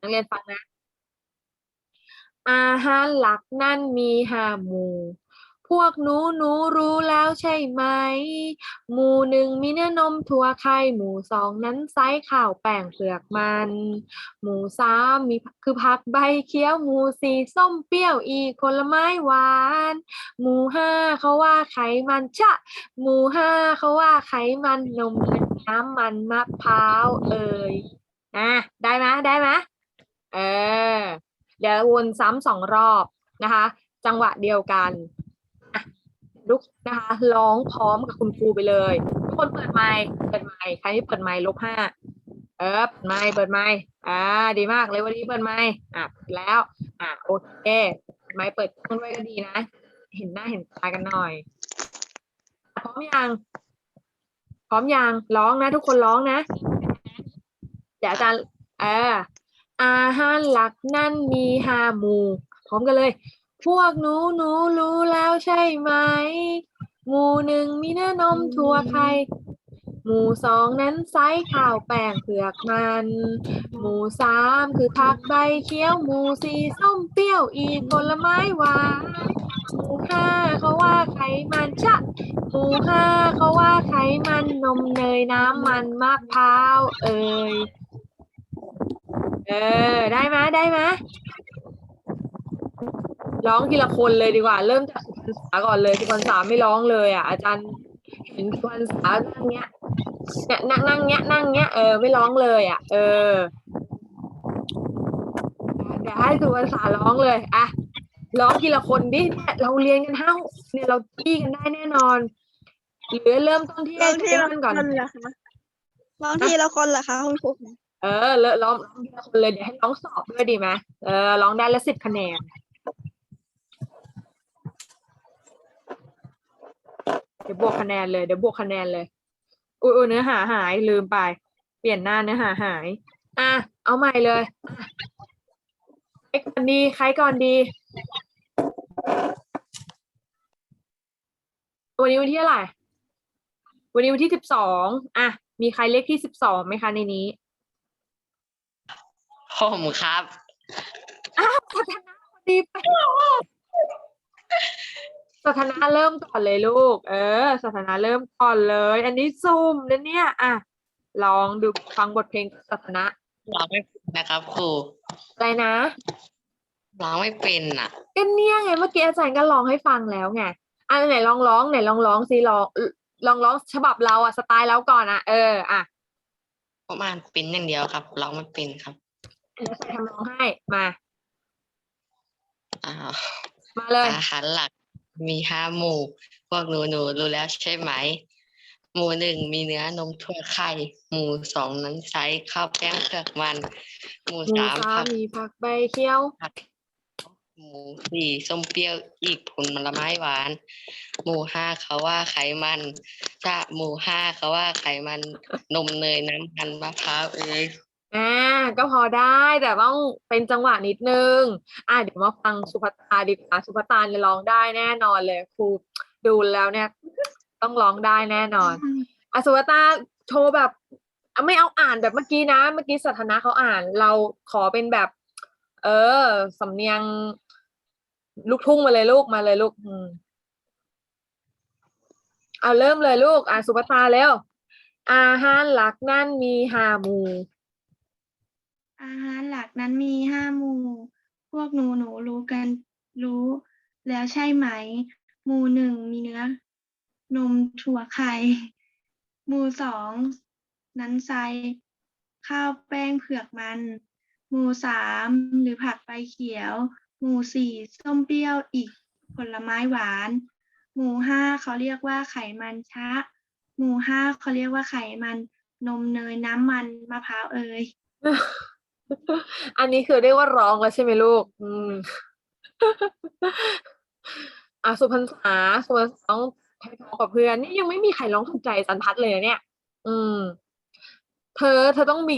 นักเรียนฟังนะ อาหารหลักนั่นมีห้าหมู่ พวกหนูหนูรู้แล้วใช่ไหม หมู่หนึ่งมีเนื้อนมถั่วไข่ หมู่สองนั้นไซส์ข้าวแป้งเปลือกมัน หมู่สามมีคือผักใบเขียว หมู่สี่ส้มเปรี้ยวอีกผลไม้หวาน หมู่ห้าเขาว่าไขมันชะ หมู่ห้าเขาว่าไขมันนมนยน้ำมันมะพร้าวเอ่ยอะได้ไหมได้ไหม เออเดี๋ยววนซ้ำสองรอบนะคะ จังหวะเดียวกันอะลุกนะคะร้องพร้อมกับคุณครูไปเลยทุกคนเปิดไมค์เปิดไมค์ใครที่เปิดไมค์ลบห้าเออเปิดไมค์เปิดไมค์อ่าดีมากเลยวันนี้เปิดไมค์อะแล้วอะโอเคไมค์เปิดต้นไว้ก็ดีนะ เห็นหน้าเห็นตากันหน่อย พร้อมยังพร้อมยังร้องนะ ทุกคนร้องนะเดี๋ยวอาจารย์เออ อาหารหลักนั่นมีห้าหมู่พร้อมกันเลย พวกหนูหนูรู้แล้วใช่ไหม หมู่หนึ่งมีเนื้อนมถั่วไข่หมู่สองนั้นไซส์ข้าวแป้งเผือกมัน หมู่สามคือผักใบเขียว หมู่สี่ส้มเปรี้ยวอีกผลไม้หวาน หมู่ห้าเขาว่าไขมันชะ หมู่ห้าเขาว่าไขมันนมเนยน้ำมันมะพร้าวเอ่ย เออ ได้ไหมได้ไหมร้องทีละคนเลยดีกว่า เริ่มจากสุพรรณษาก่อนเลยสุพรรณษาไม่ร้องเลยอะอาจารย์เห็นสุพรรณษานั่งเงี้ยเนี่ยนั่งนั่งเงี้ยนั่งเงี้ยเออไม่ร้องเลยอะ เออเดี๋ยวให้สุพรรณษาร้องเลยอะร้องทีละคนดิเนี่ยเราเรียนกันห้าหกเนี่ยเราจี้กันได้แน่นอนหรือเริ่มต้นที่ร้องทีเจ้ละนคก่อนนเหรอคะร้องทีละคนเหรอคะคุณครู เออเลอะร้องร้องทีละคนเลยเดี๋ยวให้ร้องสอบด้วยดีไหมเออร้องได้ละสิบคะแนนเดี๋ยวบวกคะแนนเลยเดี๋ยวบวกคะแนนเลยอุ้ยเนื้อหาหายลืมไป เปลี่ยนหน้าเนื้อหาหาย อะเอาใหม่เลยอะใครก่อนดีใครก่อนดีวันนี้วันที่เท่าไหร่วันนี้วันที่สิบสองอะมีใครเลขที่สิบสองไหมคะในนี้ ผมครับสัทนาพอดีไปสัทนาเริ่มก่อนเลยลูก เออสัทนาเริ่มก่อนเลย อันนี้ซูมนะเนี่ยอะลองดูฟังบทเพลงสัทนะร้องไม่เป็นนะครับครูอะไรนะร้องไม่เป็นอะก็เนี่ยไงเมื่อกี้อาจารย์ก็ร้องให้ฟังแล้วไงอะไหนลองร้องไหนลองร้องสิลองลองร้องฉบับเราอะสไตล์เราก่อนอะเอออะผมอ่านเป็นอย่างเดียวครับร้องไม่เป็นครับ เดี๋ยวใส่ทำร้องให้มา อ่า มาเลย อาหารหลักมีห้าหมู่ พวกหนูหนูรู้แล้วใช่ไหม หมู่หนึ่งมีเนื้อนมถั่วไข่ หมู่สองนั้นใช้ข้าวแป้งเผือกมัน หมู่หมูสามสาผัก มีผักใบเขียว หมู่สี่ส้มเปรี้ยวอีกผลไม้หวาน หมู่ห้าเขาว่าไขมันจะหมู่ห้าเขาว่าไขมัน นมเนยน้ำมันมะพร้าวเอ้ย อ่าก็พอได้แต่ต้องเป็นจังหวะนิดนึง อ่าเดี๋ยวมาฟังสุภัตตาดีกว่าสุภัตตาเนี่ยร้องได้แน่นอนเลยครูดูแล้วเนี่ย ต้องร้องได้แน่นอนอะสุภัตตาโชว์แบบอะไม่เอาอ่านแบบเมื่อกี้นะ เมื่อกี้สัทนาเขาอ่าน เราขอเป็นแบบ เออสำเนียง ลูกทุ่งมาเลยลูกมาเลยลูกอืมเอาเริ่มเลยลูก อะสุภัตตาเร็วอาหารหลักนั่นมีห้าหมู่ อาหารหลักนั้นมีห้าหมู่ พวกหนูหนูรู้กันรู้ แล้วใช่ไหม หมู่หนึ่งมีเนื้อ นมถั่วไข่ หมู่สองนั้นไซข้าวแป้งเผือกมัน หมู่สามหรือผักใบเขียว หมู่สี่ส้มเปรี้ยวอีกผลไม้หวาน หมู่ห้าเขาเรียกว่าไขมันชะ หมู่ห้าเขาเรียกว่าไขมัน นมเนยน้ำมันมะพร้าวเอ่ย อันนี้คือเรียกว่าร้องแล้วใช่ไหมลูก อืมอะสุพรรษาสุพรรษาต้องไทยทอกับเพื่อนนี่ยังไม่มีใครร้องถูกใจอาจันทัดเลยนะเนี่ย อืม เธอ เธอต้องมี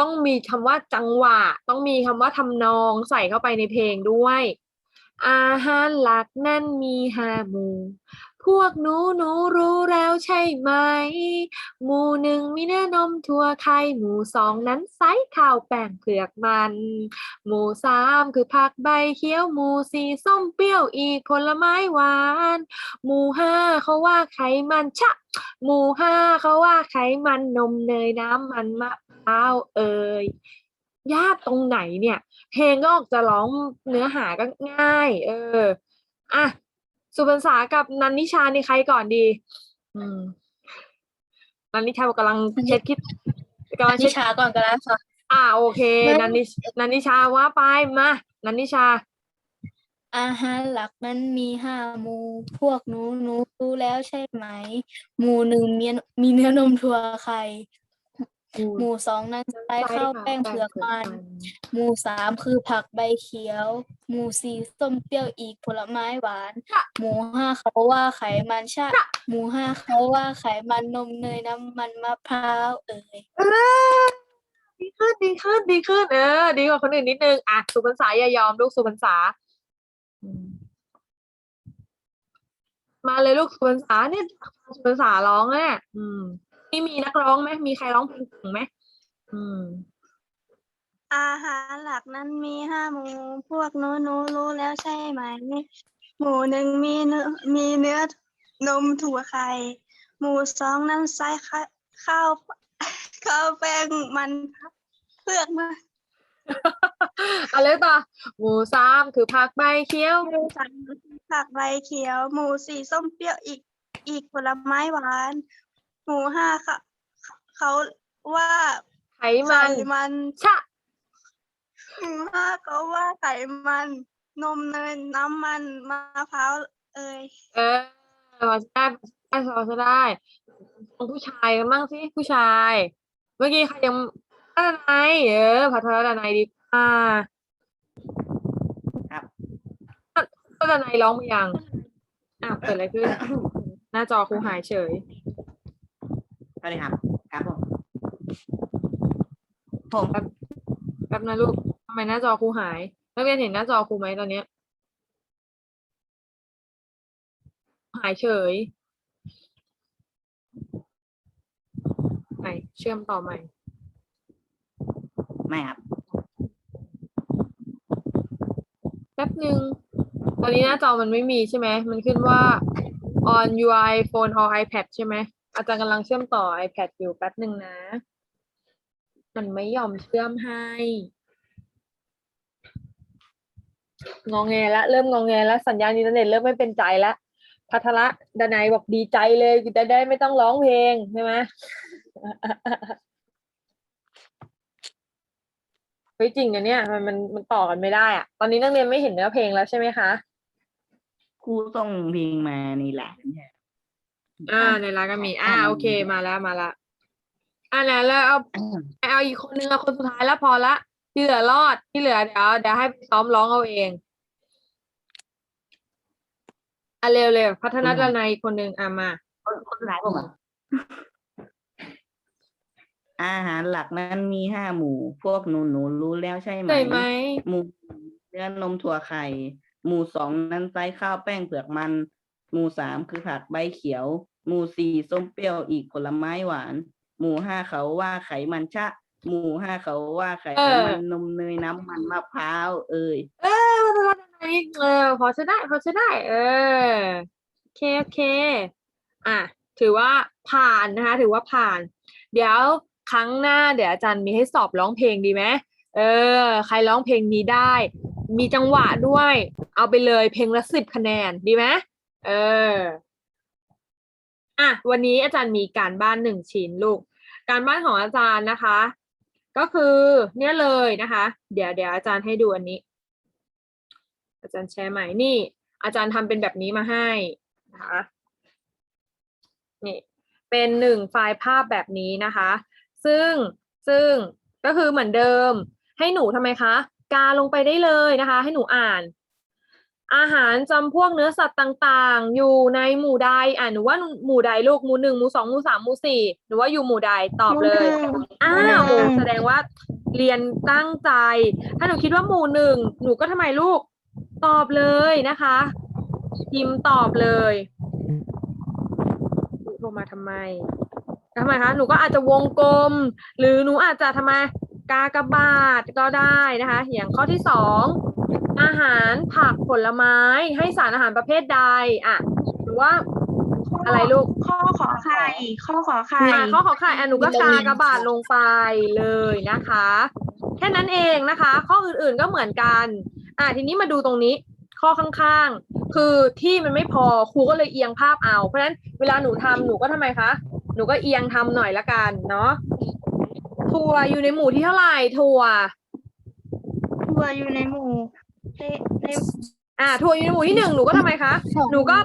ต้องมีคำว่าจังหวะ ต้องมีคำว่าทำนองใส่เข้าไปในเพลงด้วย อาหารหลักนั่นมีห้าหมู่ พวกหนูหนูรู้แล้วใช่ไหม หมู่หนึ่งมีเนื้อนมถั่วไข่หมู่สองนั้นไซส์ข้าวแป้งเผือกมัน หมู่สามคือผักใบเขียวหมู่สี่ส้มเปรี้ยวอีกผลไม้หวาน หมู่ห้าเขาว่าไขมันชะ หมู่ห้าเขาว่าไขมันนมเนยน้ำมันมะพร้าวเอ่ยยากตรงไหนเนี่ย เพลงก็ออกจะร้องเนื้อหาก็ง่าย เอออะ สุพรรษากับนันนิชานี่ใครก่อนดี อืมนันนิชาบอกกำลังเช็ดคิดกำลังนิเช็ดชาก่อนก็ได้ค่ะ อ่าโอเคไม่ นันนินันนิชาว่าไปมานันนิชา อาหารหลักนั้นมีห้าหมู่พวกหนูหนูรู้แล้วใช่ไหม หมู่หนึ่งมีมีเนื้อนมถั่วไข่ หมู่สองนั้นใช้ข้าวแป้งเผือกมัน หมู่สามคือผักใบเขียว หมู่สี่ส้มเปรี้ยวอีกผลไม้หวานค่ะหมู่ห้าเขาว่าไขมันชาหมู่ห้าเขาว่าไขมันนมเนยน้ำมันมะพร้าวเอ่ยเออดีขึ้นดีขึ้นดีขึ้นเออดีกว่าคนอื่นนิดนึงอะสุพรรษาอย่ายอมลูกสุพรรษาอืมมาเลยลูกสุพรรษาเนี่ยสุพรรษาร้องอะอืม นี่มีนักร้องไหมมีใครร้องเพลงเก่งไหมอืม อาหารหลักนั้นมีห้าหมู่พวกหนูหนูรู้แล้วใช่ไหม หมู่หนึ่งมีเนื้อมีเนื้อนมถั่วไข่ หมู่สองนั้นใส่ข้าข้าวข้าวแป้งมันเพือกมาอะไรต่อหมู่สามคือผักใบเขียว หมู่สามผักใบเขียว หมู่สี่ส้มเปรี้ยวอีกอีกผลไม้หวาน หมู่ห้าเขาเขาว่าไขมันไขมันชะ หมู่ห้าเขาว่าไขมัน นมเนยน้ำมันมะพร้าวเอ่ยเออพอจะได้พอจะได้ของผู้ชายกันบ้างสิผู้ชาย เมื่อกี้ใครยังพัฒนายเออพัฒนายดีกว่าครับ พัฒนายร้องไปยังอ้าวเกิดอะไรขึ้น หน้าจอครูหายเฉย สวัสดีครับ ครับผม ผมแป๊บนะลูกทำไมหน้าจอครูหาย นักเรียนเห็นหน้าจอครูไหมตอนเนี้ย หายเฉยไหนเชื่อมต่อใหม่ ไม่ครับ แป๊บหนึ่งตอนนี้หน้าจอมันไม่มีใช่ไหม มันขึ้นว่า on your iPhone or iPad ใช่ไหม อาจารย์กำลังเชื่อมต่อ iPad อยู่แป๊บหนึ่งนะ มันไม่ยอมเชื่อมให้ งองแงละเริ่มงองแงแล้วสัญญาณอินเทอร์เน็ตเริ่มไม่เป็นใจแล้วพัทระดนัยบอกดีใจเลยจะได้ไม่ต้องร้องเพลงใช่ไหมเฮ้ยจริงอะเนี่ยมันมันมันต่อกันไม่ได้อะตอนนี้นักเรียนไม่เห็นเนื้อเพลงแล้วใช่ไหมคะครูส่งเพลงมานี่แหละ อ่าในร้านก็มีอ่าโอเคมาแล้วมาละอ่าแล้วแล้วเอาเอาอีกคนนึงเอาคนสุดท้ายแล้วพอละที่เหลือรอดที่เหลือเดี๋ยวเดี๋ยวให้ไปซ้อมร้องเอาเองอะเร็วเร็วพัฒนาดนัยอีกคนนึงอะมา คนคนสุดท้ายผมอะอาหารหลักนั้นมีห้าหมู่ พวกหนูหนูรู้แล้วใช่ไหมใช่ไหมหมู่เนื้อนมถั่วไข่ หมู่สองนั้นไส้ข้าวแป้งเผือกมัน หมู่สามคือผักใบเขียว หมู่สี่ส้มเปรี้ยวอีกผลไม้หวาน หมู่ห้าเขาว่าไขมันชะ หมู่ห้าเขาว่าไขมันนมเนยน้ำมันมะพร้าวเอ่ยเออพัฒนาดนัยเออพอใช้ได้พอใช้ได้ เออโอเคโอเค อะถือว่าผ่านนะคะ ถือว่าผ่าน เดี๋ยวครั้งหน้าเดี๋ยวอาจารย์มีให้สอบร้องเพลงดีไหมเออ ใครร้องเพลงนี้ได้ มีจังหวะด้วย เอาไปเลยเพลงละสิบคะแนนดีไหมเออ อะวันนี้อาจารย์มีการบ้านหนึ่งชิ้นลูก การบ้านของอาจารย์นะคะ ก็คือเนี่ยเลยนะคะ เดี๋ยวเดี๋ยวอาจารย์ให้ดูอันนี้ อาจารย์แชร์ใหม่นี่ อาจารย์ทำเป็นแบบนี้มาให้นะคะนี่เป็นหนึ่งไฟล์ภาพแบบนี้นะคะ ซึ่งซึ่งก็คือเหมือนเดิม ให้หนูทำไมคะ กาลงไปได้เลยนะคะ ให้หนูอ่าน อาหารจำพวกเนื้อสัตว์ต่างๆ อยู่ในหมู่ใดอ่าหนูว่าหมู่ใดลูกหมู่หนึ่งหมู่สองหมู่สามหมู่สี่หนูว่าอยู่หมู่ใดตอบเลยอ้าวแสดงว่าเรียนตั้งใจ ถ้าหนูคิดว่าหมู่หนึ่งหนูก็ทำไมลูกตอบเลยนะคะพิมพ์ตอบเลยรมาทำไมทำไมคะหนูก็อาจจะวงกลม หรือหนูอาจจะทำไมกากบาทก็ได้นะคะ อย่างข้อที่สอง อาหารผักผลไม้ให้สารอาหารประเภทใดอะหรือว่าอะไรลูกข้อขอไข่ข้อขอไข่อะข้อขอไข่อะหนูก็กากบาทลงไปเลยนะคะ แค่นั้นเองนะคะ ข้ออื่นๆก็เหมือนกัน อะทีนี้มาดูตรงนี้ ข้อข้างๆ คือที่มันไม่พอครูก็เลยเอียงภาพเอา เพราะฉะนั้นเวลาหนูทำหนูก็ทำไมคะหนูก็เอียงทำหน่อยละกันเนาะถั่วอยู่ในหมู่ที่เท่าไหร่ถั่วตัวอยู่ในหมู่ในใน อ่าถั่วอยู่ในหมู่ที่หนึ่งหนูก็ทำไมคะ หนูก็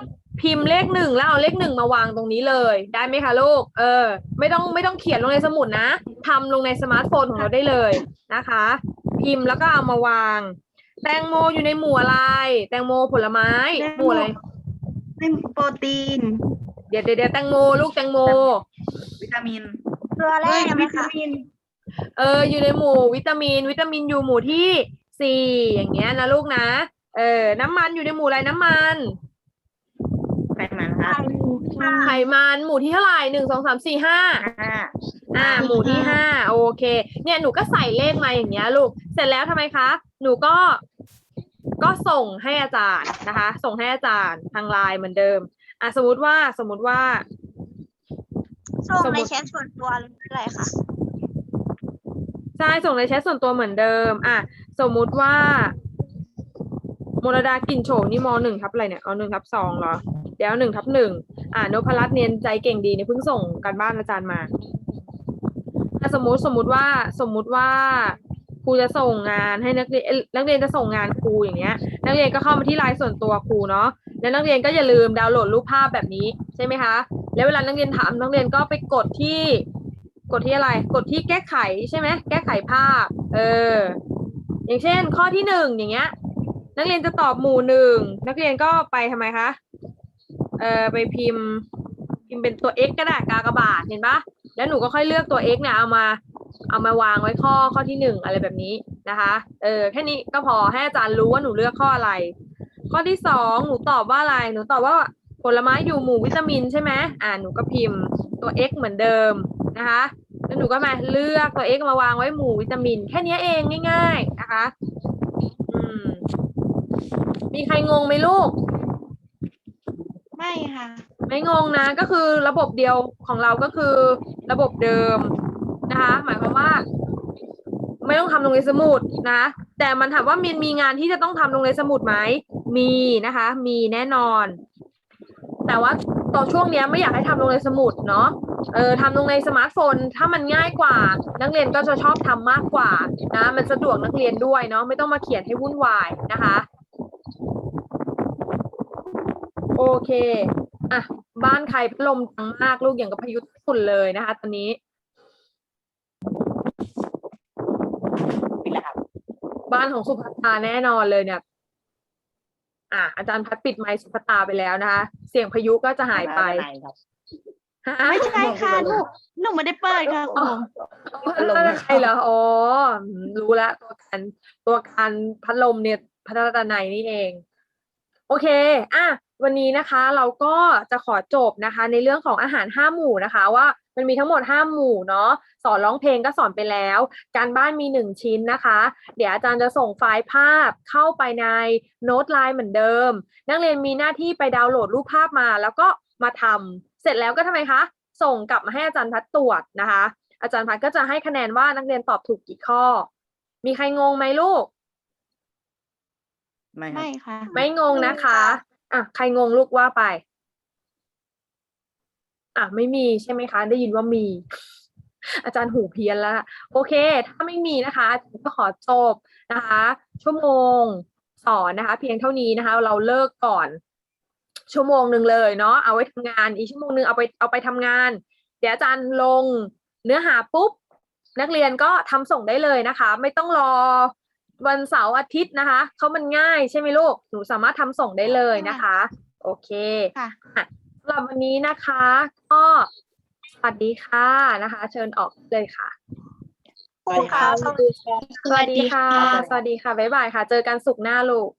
พิมพ์เลขหนึ่งแล้วเอาเลขหนึ่งมาวางตรงนี้เลย ได้ไหมคะลูก เออ ไม่ต้องไม่ต้องเขียนลงในสมุดนะทำลงในสมาร์ทโฟนของเราได้เลยนะคะ พิมพ์แล้วก็เอามาวาง แตงโมอยู่ในหมู่อะไร แตงโมผลไม้ หมู่อะไรในโปรตีนเดี๋ยวเดี๋ยวเดี๋ยวแตงโมลูกแตงโม วิตามินตัวแรกไหมวิคะตามิน เอออยู่ในหมู่วิตามิน วิตามินอยู่หมู่ที่ สี่อย่างเงี้ยนะลูกนะ เออ น้ำมันอยู่ในหมู่อะไรน้ำมันไขมันครับไขมันหมู่ที่เท่าไหร่หนึ่งสองสามสี่ห้าห้าอ่า หมู่ที่ห้าโอเค เนี่ยหนูก็ใส่เลขมาอย่างเงี้ยลูก เสร็จแล้วทำไมคะ หนูก็ ก็ส่งให้อาจารย์นะคะ ส่งให้อาจารย์ทางไลน์เหมือนเดิม อะสมมติว่าสมมติว่าส่งสมมุในติแชทส่วนตัวหรืออะไรคะ ใช่ส่งในแชทส่วนตัวเหมือนเดิม อะ สมมุติว่า มรดากินโฉมนี่มหนึ่งทับอะไรเนี่ยเอาหนึ่งทับสองเหรอ เดี๋ยวหนึ่งทับหนึ่งอ่านพรัตน์เนียนใจเก่งดีเนี่ยเพิ่งส่งการบ้านอาจารย์มาสมมุติสมมุติว่าสมมุติว่าครูจะส่งงานให้นักเรียนนักเรียนจะส่งงานครูอย่างเงี้ย นักเรียนก็เข้ามาที่ไลน์ส่วนตัวครูเนาะแล้วนักเรียนก็อย่าลืมดาวน์โหลดรูปภาพแบบนี้ใช่ไหมคะ แล้วเวลานักเรียนถามนักเรียนก็ไปกดที่ กดที่อะไรกดที่แก้ไขใช่ไหมแก้ไขภาพ เออ อย่างเช่น ข้อที่หนึ่งอย่างเงี้ย นักเรียนจะตอบหมู่หนึ่งนักเรียนก็ไปทำไมคะเออไปพิมพ์ พิมพ์เป็นตัว x ก็ได้กากบาทเห็นปะแล้วหนูก็ค่อยเลือกตัว x เนี่ยเอามา เอามาวางไว้ข้อข้อที่หนึ่งอะไรแบบนี้นะคะ เออแค่นี้ก็พอให้อาจารย์รู้ว่าหนูเลือกข้ออะไร ข้อที่สองหนูตอบว่าอะไรหนูตอบว่าผลไม้อยู่หมู่วิตามินใช่ไหมอ่าหนูก็พิมพ์ตัว x เหมือนเดิม นะคะแล้วหนูก็มาเลือกตัว x มาวางไว้หมู่วิตามิน แค่นี้เองง่าย ๆ นะคะอืมมีใครงงไหมลูก ไม่ค่ะ ไม่งงนะ ก็คือระบบเดียวของเราก็คือระบบเดิมนะคะ หมายความว่า ไม่ต้องทำลงในสมุดนะแต่มันถามว่ามีมีงานที่จะต้องทำลงในสมุดไหมมีนะคะ มีแน่นอน แต่ว่าตอนช่วงเนี้ยไม่อยากให้ทำลงในสมุดเนาะเออทำลงในสมาร์ทโฟน ถ้ามันง่ายกว่า นักเรียนก็จะชอบทำมากกว่านะมันสะดวกนักเรียนด้วยเนาะไม่ต้องมาเขียนให้วุ่นวายนะคะโอเคอะบ้านใครพัดลมดังมากลูกอย่างกับพายุฝุ่นเลยนะคะ ตอนนี้ปิดแล้วครับบ้านของสุภัตตาแน่นอนเลยเนี่ยอะอาจารย์พัดปิดไมค์สุภัตตาไปแล้วนะคะ เสียงพายุก็จะหายไป ม่เป็นรครับฮะไม่ใช่ค่ะลูกหนูไม่ได้เปิดค่ะครู พัดลมใครเหรออ๋อรู้แล้วตัวการตัวการพัดลมเนี่ยพัฒนาในนี่เอง โอเค อะวันนี้นะคะ เราก็จะขอจบนะคะ ในเรื่องของอาหารห้าหมู่นะคะ ว่ามันมีทั้งหมดห้าหมู่เนาะสอนร้องเพลงก็สอนไปแล้ว การบ้านมีหนึ่งชิ้นนะคะ เดี๋ยวอาจารย์จะส่งไฟล์ภาพเข้าไปในโน้ตไลน์เหมือนเดิม นักเรียนมีหน้าที่ไปดาวน์โหลดรูปภาพมา แล้วก็ มาทำเสร็จแล้วก็ทำไมคะ ส่งกลับมาให้อาจารย์พัดตรวจนะคะ อาจารย์พัดก็จะให้คะแนนว่านักเรียนตอบถูกกี่ข้อ มีใครงงไหมลูกไม่ครับไม่ค่ะ ไม่งงนะคะอะใครงงลูกว่าไป อะไม่มีใช่ไหมคะ ได้ยินว่ามี อาจารย์หูเพี้ยนแล้วโอเค ถ้าไม่มีนะคะก็ขอจบนะคะ ชั่วโมงสอนนะคะ เพียงเท่านี้นะคะ เราเลิกก่อน ชั่วโมงหนึ่งเลยเนาะเอาไว้ทำงาน อีกชั่วโมงหนึ่งเอาไปเอาไปทำงาน เดี๋ยวอาจารย์ลงเนื้อหาปุ๊บ นักเรียนก็ทำส่งได้เลยนะคะ ไม่ต้องรอวันเสาร์อาทิตย์นะคะเขามันง่ายใช่ไหมลูกหนูสามารถทำส่งได้เลยนะคะ โอเคค่ะอะสำหรับวันนี้นะคะ ก็สวัสดีค่ะนะคะ เชิญออกเลยค่ะครูคะสวัสดีค่ะ สวัสดีค่ะ สวัสดีค่ะ บ๊ายบายค่ะ เจอกันสุกร์หน้าลูก